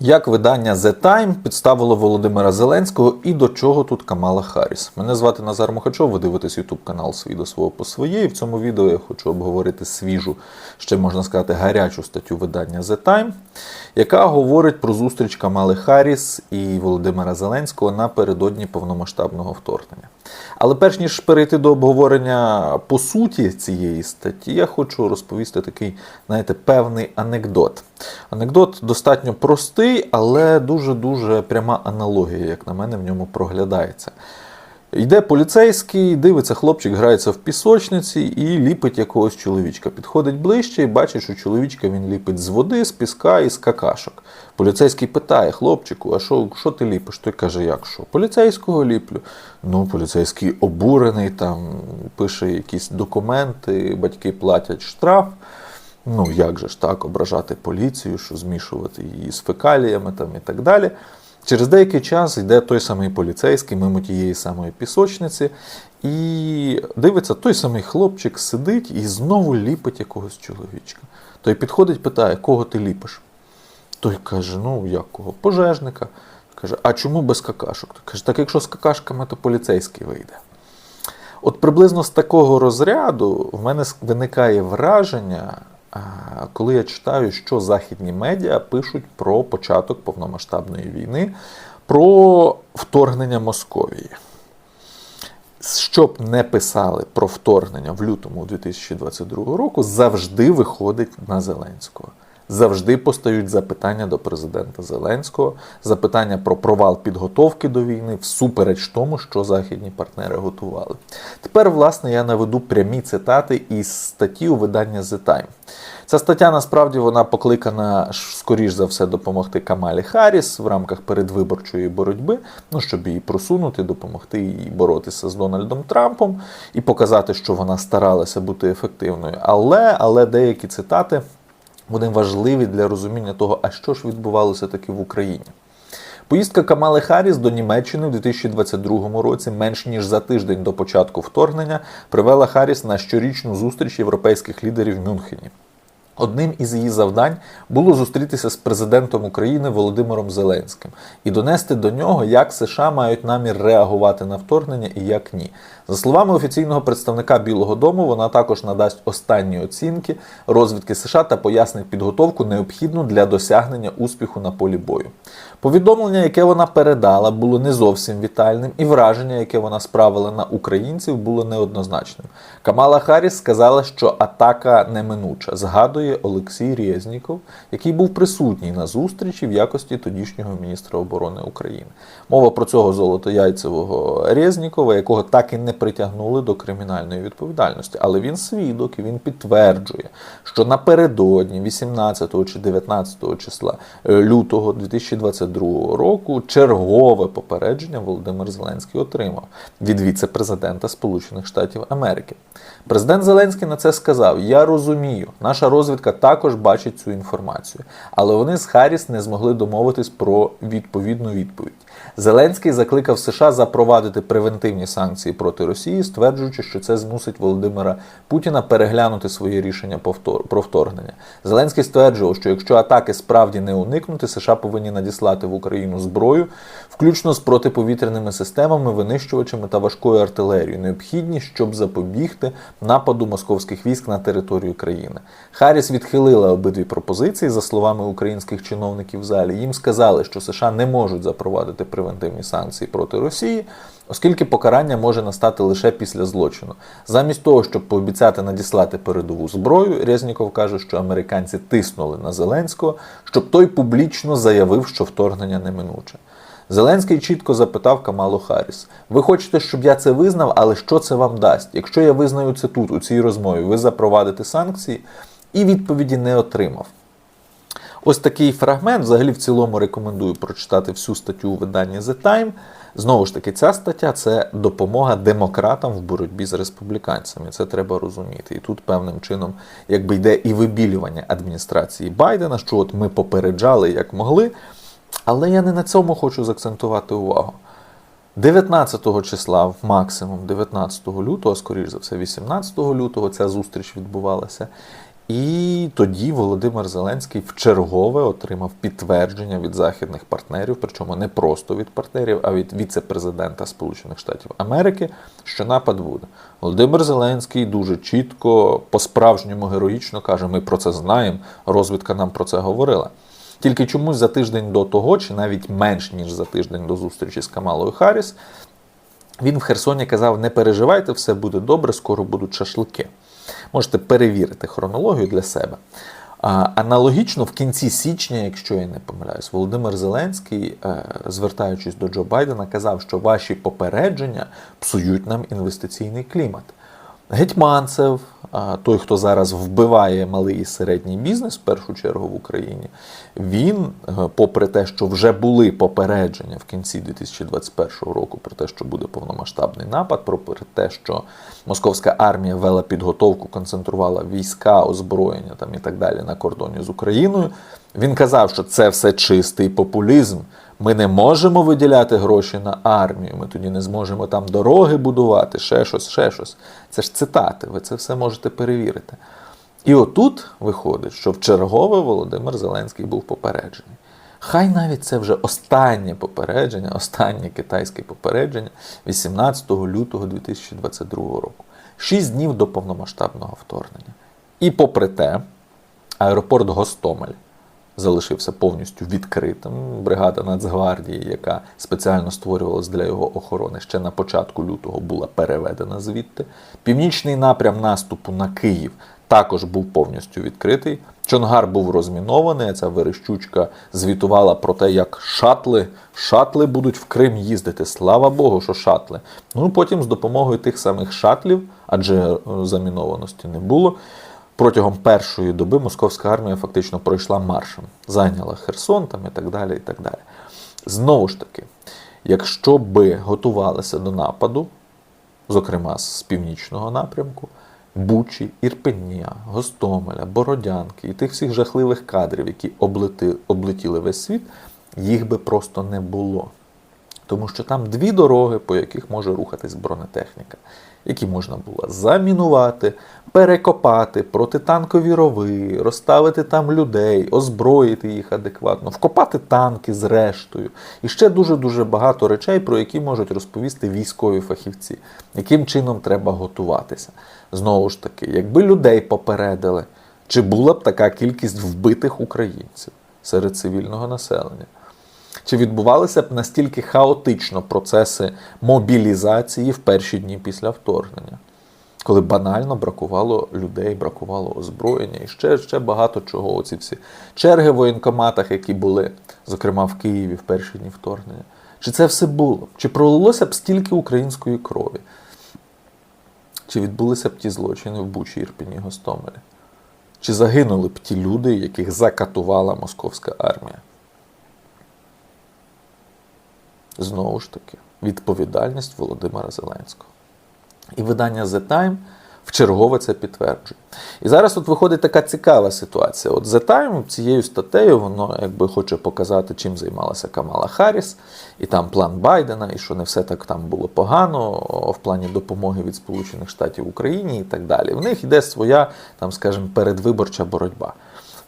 Як видання The Time підставило Володимира Зеленського і до чого тут Камала Харріс? Мене звати Назар Мухачов, ви дивитесь YouTube канал «Свій до свого по своє. І в цьому відео я хочу обговорити свіжу, ще можна сказати, гарячу статтю видання The Time, яка говорить про зустріч Камали Харріс і Володимира Зеленського напередодні повномасштабного вторгнення. Але перш ніж перейти до обговорення по суті цієї статті, я хочу розповісти такий, знаєте, певний анекдот. Анекдот достатньо простий, але дуже-дуже пряма аналогія, як на мене, в ньому проглядається. Йде поліцейський, дивиться, хлопчик грається в пісочниці і ліпить якогось чоловічка. Підходить ближче і бачить, що чоловічка він ліпить з води, з піска і з какашок. Поліцейський питає хлопчику, а що, що ти ліпиш? Той каже, як що? Поліцейського ліплю. Ну, поліцейський обурений, там пише якісь документи, батьки платять штраф. Ну, як же ж так, ображати поліцію, що змішувати її з фекаліями там, і так далі. Через деякий час йде той самий поліцейський мимо тієї самої пісочниці, і дивиться, той самий хлопчик сидить і знову ліпить якогось чоловічка. Той підходить, питає, кого ти ліпиш? Той каже: ну як кого? Пожежника. Каже, а чому без какашок? Той каже, так якщо з какашками, то поліцейський вийде. От приблизно з такого розряду в мене виникає враження, коли я читаю, що західні медіа пишуть про початок повномасштабної війни, про вторгнення Московії. Щоб не писали про вторгнення в лютому 2022 року, завжди виходить на Зеленського. Завжди постають запитання до президента Зеленського, запитання про провал підготовки до війни, всупереч тому, що західні партнери готували. Тепер, власне, я наведу прямі цитати із статті у видання The Time. Ця стаття насправді вона покликана скоріш за все допомогти Камалі Харріс в рамках передвиборчої боротьби, ну щоб її просунути, допомогти їй боротися з Дональдом Трампом і показати, що вона старалася бути ефективною. Але, але деякі цитати вони важливі для розуміння того, а що ж відбувалося таки в Україні. Поїздка Камали Харріс до Німеччини у 2022 році, менш ніж за тиждень до початку вторгнення, привела Харріс на щорічну зустріч європейських лідерів в Мюнхені. Одним із її завдань було зустрітися з президентом України Володимиром Зеленським і донести до нього, як США мають намір реагувати на вторгнення і як ні. За словами офіційного представника Білого Дому, вона також надасть останні оцінки розвідки США та пояснить підготовку, необхідну для досягнення успіху на полі бою. Повідомлення, яке вона передала, було не зовсім вітальним, і враження, яке вона справила на українців, було неоднозначним. Камала Харріс сказала, що атака неминуча. Згадує Олексій Резніков, який був присутній на зустрічі в якості тодішнього міністра оборони України. Мова про цього золотояйцевого Резнікова, якого так і не притягнули до кримінальної відповідальності. Але він свідок і він підтверджує, що напередодні 18 чи 19 числа е, лютого 2022 року чергове попередження Володимир Зеленський отримав від віце-президента Сполучених Штатів Америки. Президент Зеленський на це сказав: Я розумію, наша розвідка також бачить цю інформацію, але вони з Харріс не змогли домовитись про відповідну відповідь. Зеленський закликав США запровадити превентивні санкції проти Росії, стверджуючи, що це змусить Володимира Путіна переглянути своє рішення про вторгнення. Зеленський стверджував, що якщо атаки справді не уникнути, США повинні надіслати в Україну зброю, включно з протиповітряними системами, винищувачами та важкою артилерією, необхідні, щоб запобігти нападу московських військ на територію країни. Харріс відхилила обидві пропозиції, за словами українських чиновників в залі. Їм сказали, що США не можуть запровадити превентивні санкції проти Росії, оскільки покарання може настати лише після злочину. Замість того, щоб пообіцяти надіслати передову зброю, Резніков каже, що американці тиснули на Зеленського, щоб той публічно заявив, що вторгнення неминуче. Зеленський чітко запитав Камалу Харріс: Ви хочете, щоб я це визнав, але що це вам дасть? Якщо я визнаю це тут, у цій розмові, ви запровадите санкції? І відповіді не отримав. Ось такий фрагмент. Взагалі, в цілому рекомендую прочитати всю статтю у виданні The Time. Знову ж таки, ця стаття це допомога демократам в боротьбі з республіканцями. Це треба розуміти. І тут певним чином якби йде і вибілювання адміністрації Байдена, що от ми попереджали як могли. Але я не на цьому хочу заакцентувати увагу. 19 числа, максимум 19 лютого, скоріш за все, 18 лютого, ця зустріч відбувалася. І тоді Володимир Зеленський вчергове отримав підтвердження від західних партнерів, причому не просто від партнерів, а від віце-президента Сполучених Штатів Америки, що напад буде. Володимир Зеленський дуже чітко, по-справжньому героїчно каже: ми про це знаємо. Розвідка нам про це говорила. Тільки чомусь за тиждень до того, чи навіть менш ніж за тиждень до зустрічі з Камалою Харріс, він в Херсоні казав: не переживайте, все буде добре, скоро будуть шашлики. Можете перевірити хронологію для себе. Аналогічно в кінці січня, якщо я не помиляюсь, Володимир Зеленський, е, звертаючись до Джо Байдена, казав, що ваші попередження псують нам інвестиційний клімат. Гетьманцев, той, хто зараз вбиває малий і середній бізнес, в першу чергу в Україні, він, е, попри те, що вже були попередження в кінці 2021 року про те, що буде повномасштабний напад, про те, що московська армія вела підготовку, концентрувала війська, озброєння там і так далі на кордоні з Україною. Він казав, що це все чистий популізм. Ми не можемо виділяти гроші на армію. Ми тоді не зможемо там дороги будувати, ще щось, ще щось. Це ж цитати, ви це все можете перевірити. І отут виходить, що в чергове Володимир Зеленський був попереджений. Хай навіть це вже останнє попередження, останнє китайське попередження 18 лютого 2022 року. Шість днів до повномасштабного вторгнення. І попри те, аеропорт Гостомель залишився повністю відкритим. Бригада Нацгвардії, яка спеціально створювалась для його охорони, ще на початку лютого була переведена звідти. Північний напрям наступу на Київ також був повністю відкритий. Чонгар був розмінований. Ця верещучка звітувала про те, як шатли, шатли будуть в Крим їздити. Слава Богу, що шатли. Ну потім з допомогою тих самих шатлів, адже е, замінованості не було. Протягом першої доби московська армія фактично пройшла маршем, зайняла Херсон там і так далі. і так далі. Знову ж таки, якщо би готувалися до нападу, зокрема з північного напрямку, Бучі, Ірпеня, Гостомеля, Бородянки і тих всіх жахливих кадрів, які облети, облетіли весь світ, їх би просто не було. Тому що там дві дороги, по яких може рухатись бронетехніка, які можна було замінувати, перекопати, протитанкові рови, розставити там людей, озброїти їх адекватно, вкопати танки з рештою. І ще дуже-дуже багато речей, про які можуть розповісти військові фахівці, яким чином треба готуватися. Знову ж таки, якби людей попередили, чи була б така кількість вбитих українців серед цивільного населення? Чи відбувалися б настільки хаотично процеси мобілізації в перші дні після вторгнення, коли банально бракувало людей, бракувало озброєння і ще, ще багато чого. Оці всі черги в воєнкоматах, які були, зокрема в Києві в перші дні вторгнення. Чи це все було? Чи пролилося б стільки української крові? Чи відбулися б ті злочини в Бучі, Ірпені, Гостомелі? Чи загинули б ті люди, яких закатувала московська армія? Знову ж таки, відповідальність Володимира Зеленського. І видання The Time вчергове це підтверджує. І зараз тут виходить така цікава ситуація. От The Time цією статтею воно якби хоче показати, чим займалася Камала Харріс, і там план Байдена, і що не все так там було погано в плані допомоги від Сполучених Штатів Україні і так далі. В них йде своя, там, скажімо, передвиборча боротьба.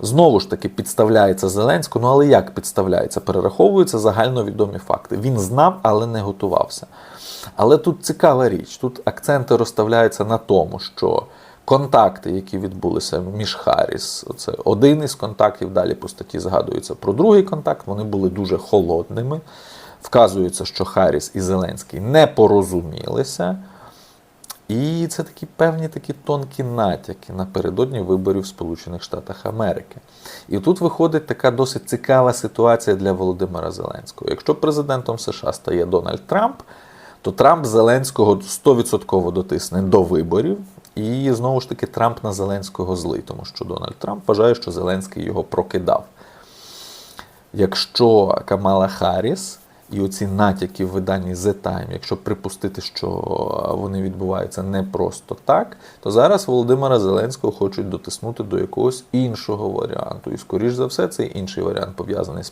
Знову ж таки підставляється Зеленську. Ну але як підставляється? Перераховуються загальновідомі факти. Він знав, але не готувався. Але тут цікава річ. Тут акценти розставляються на тому, що контакти, які відбулися між Харріс, це один із контактів. Далі по статті згадується про другий контакт. Вони були дуже холодними. Вказується, що Харріс і Зеленський не порозумілися. І це такі певні такі тонкі натяки напередодні виборів в Сполучених Штатах Америки. І тут виходить така досить цікава ситуація для Володимира Зеленського. Якщо президентом США стає Дональд Трамп, то Трамп Зеленського 100% дотисне до виборів. І знову ж таки Трамп на Зеленського злий, тому що Дональд Трамп вважає, що Зеленський його прокидав. Якщо Камала Харріс і оці натяки в виданні The Time, якщо припустити, що вони відбуваються не просто так, то зараз Володимира Зеленського хочуть дотиснути до якогось іншого варіанту. І, скоріш за все, цей інший варіант пов'язаний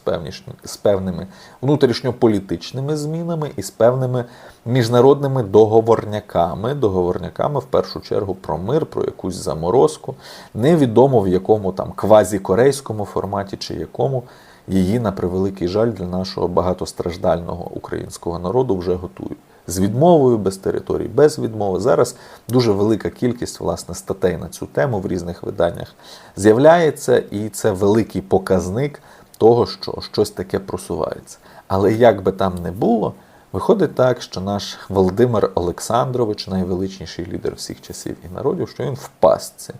з певними внутрішньополітичними змінами і з певними міжнародними договорняками. Договорняками, в першу чергу, про мир, про якусь заморозку. Невідомо в якому там квазікорейському форматі чи якому її, на превеликий жаль, для нашого багатостраждального українського народу вже готують. З відмовою, без територій, без відмови. Зараз дуже велика кількість власне статей на цю тему в різних виданнях з'являється, і це великий показник того, що щось таке просувається. Але як би там не було, виходить так, що наш Володимир Олександрович, найвеличніший лідер всіх часів і народів, що він в пастці.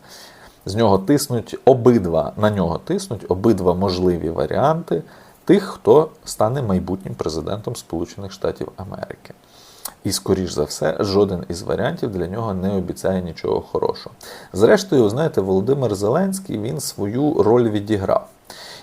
З нього тиснуть обидва, на нього тиснуть обидва можливі варіанти тих, хто стане майбутнім президентом Сполучених Штатів Америки. І, скоріш за все, жоден із варіантів для нього не обіцяє нічого хорошого. Зрештою, знаєте, Володимир Зеленський він свою роль відіграв.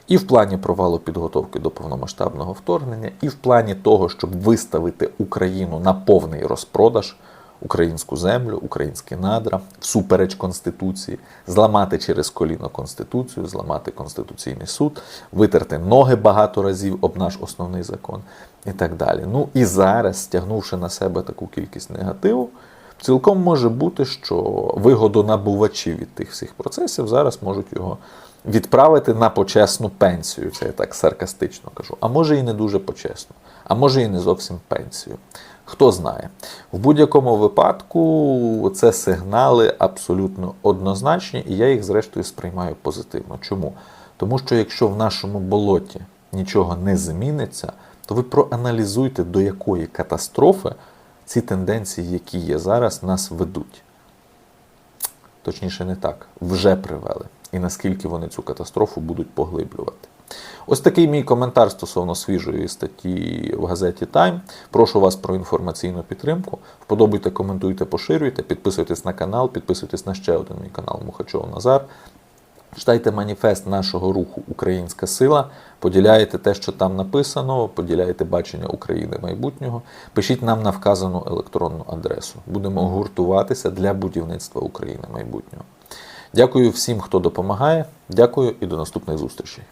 І в плані провалу підготовки до повномасштабного вторгнення, і в плані того, щоб виставити Україну на повний розпродаж українську землю, українські надра, всупереч Конституції, зламати через коліно Конституцію, зламати Конституційний суд, витерти ноги багато разів об наш основний закон і так далі. Ну і зараз, стягнувши на себе таку кількість негативу, цілком може бути, що вигодонабувачі від тих всіх процесів зараз можуть його відправити на почесну пенсію. Це я так саркастично кажу. А може і не дуже почесно, а може і не зовсім пенсію. Хто знає. В будь-якому випадку це сигнали абсолютно однозначні, і я їх, зрештою, сприймаю позитивно. Чому? Тому що якщо в нашому болоті нічого не зміниться, то ви проаналізуйте, до якої катастрофи ці тенденції, які є зараз, нас ведуть. Точніше, не так, вже привели. І наскільки вони цю катастрофу будуть поглиблювати. Ось такий мій коментар стосовно свіжої статті в газеті Time. Прошу вас про інформаційну підтримку. Вподобайте, коментуйте, поширюйте, підписуйтесь на канал, підписуйтесь на ще один мій канал Мухачов Назар. Читайте маніфест нашого руху Українська сила, поділяєте те, що там написано, поділяєте бачення України майбутнього. Пишіть нам на вказану електронну адресу. Будемо гуртуватися для будівництва України майбутнього. Дякую всім, хто допомагає. Дякую і до наступних зустрічей.